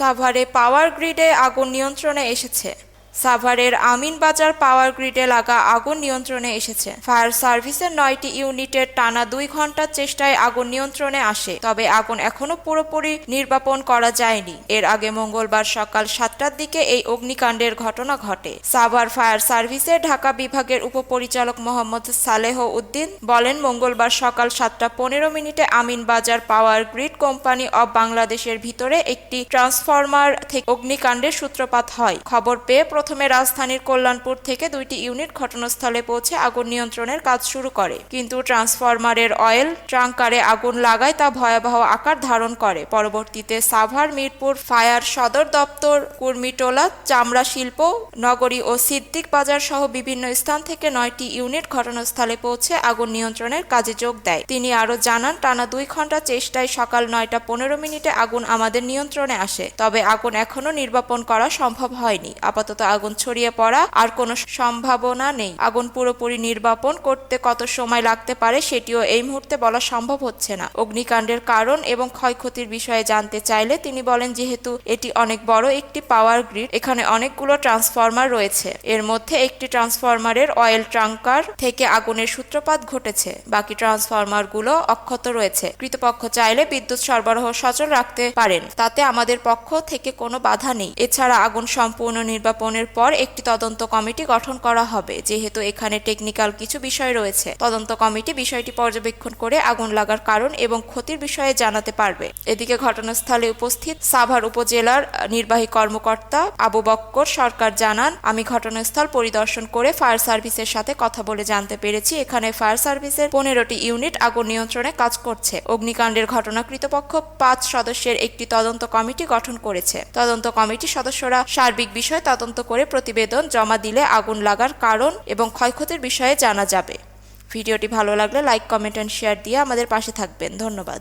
সাভারে পাওয়ার গ্রিডে আগুন নিয়ন্ত্রণে এসেছে। সাভারের আমিনবাজার পাওয়ার গ্রিডে লাগা আগুন নিয়ন্ত্রণে এসেছে। ফায়ার সার্ভিসের নয়টি ইউনিটের টানা দুই ঘণ্টার চেষ্টায় আগুন নিয়ন্ত্রণে আসে, তবে আগুন এখনও পুরোপুরি নির্বাপন করা যায়নি। এর আগে মঙ্গলবার সকাল সাতটার দিকে এই অগ্নিকাণ্ডের ঘটনা ঘটে। সাভার ফায়ার সার্ভিসের ঢাকা বিভাগের উপপরিচালক মোহাম্মদ সালেহ উদ্দিন বলেন, মঙ্গলবার সকাল সাতটা পনেরো মিনিটে আমিন বাজার পাওয়ার গ্রিড কোম্পানি অব বাংলাদেশের ভিতরে একটি ট্রান্সফরমার থেকে অগ্নিকাণ্ডের সূত্রপাত হয়। খবর পেয়ে প্রথমে রাজধানীর কল্যাণপুর থেকে দুইটি ইউনিট ঘটনাস্থলে পৌঁছে আগুন নিয়ন্ত্রণের কাজ শুরু করে। কিন্তু ট্রান্সফরমারের অয়েল ট্রাঙ্কারে আগুন লাগায় তা ভয়াবহ আকার ধারণ করে। পরবর্তীতে সাভার, মিরপুর ফায়ার সদর দপ্তর, কুর্মিটোলা, চামড়া শিল্প, নগরী ও সিদ্দিক বাজার সহ বিভিন্ন স্থান থেকে নয়টি ইউনিট ঘটনাস্থলে পৌঁছে আগুন নিয়ন্ত্রণের কাজে যোগ দেয়। তিনি আরও জানান, টানা দুই ঘণ্টা চেষ্টায় সকাল নয়টা পনেরো মিনিটে আগুন আমাদের নিয়ন্ত্রণে আসে। তবে আগুন এখনও নির্বাপন করা সম্ভব হয়নি। আপাতত আগুন ছড়িয়ে পড়া আর কোনো সম্ভাবনা নেই। আগুন পুরোপুরি নির্বাপন করতে কত সময় লাগতে পারে সেটিও এই মুহূর্তে বলা সম্ভব হচ্ছে না। অগ্নিকাণ্ডের কারণ এবং ক্ষয়ক্ষতির বিষয়ে জানতে চাইলে তিনি বলেন, যেহেতু এটি অনেক বড় একটি পাওয়ার গ্রিড, এখানে অনেকগুলো ট্রান্সফরমার রয়েছে। এর মধ্যে একটি ট্রান্সফরমারের অয়েল ট্রাঙ্কার থেকে আগুনের সূত্রপাত ঘটেছে। বাকি ট্রান্সফরমারগুলো অক্ষত রয়েছে। কৃতপক্ষ চাইলে বিদ্যুৎ সরবরাহ সচল রাখতে পারেন। তাতে আমাদের পক্ষ থেকে কোনো বাধা নেই। এছাড়া আগুন সম্পূর্ণ নির্বাপনের পর একটি তদন্ত কমিটি গঠন করা হবে। যেহেতু এখানে টেকনিক্যাল কিছু বিষয় রয়েছে, তদন্ত কমিটি বিষয়টি পর্যবেক্ষণ করে আগুন লাগার কারণ এবং ক্ষতির বিষয়ে জানাতে পারবে। এদিকে ঘটনাস্থলে উপস্থিত সাভার উপজেলার নির্বাহী কর্মকর্তা আবু বক্কর সরকার জানান, আমি ঘটনাস্থল পরিদর্শন করে ফায়ার সার্ভিসের সাথে কথা বলে জানতে পেরেছি। এখানে ফায়ার সার্ভিসের পনেরোটি ইউনিট আগুন নিয়ন্ত্রণে কাজ করছে। অগ্নিকাণ্ডের ঘটনা কৃতপক্ষ পাঁচ সদস্যের একটি তদন্ত কমিটি গঠন করেছে। তদন্ত কমিটির সদস্যরা সার্বিক বিষয় তদন্ত করে প্রতিবেদন জমা দিলে আগুন লাগার কারণ এবং ক্ষয়ক্ষতির বিষয়ে জানা যাবে। ভিডিওটি ভালো লাগলে লাইক, কমেন্ট অ্যান্ড শেয়ার দিয়ে আমাদের পাশে থাকবেন। ধন্যবাদ।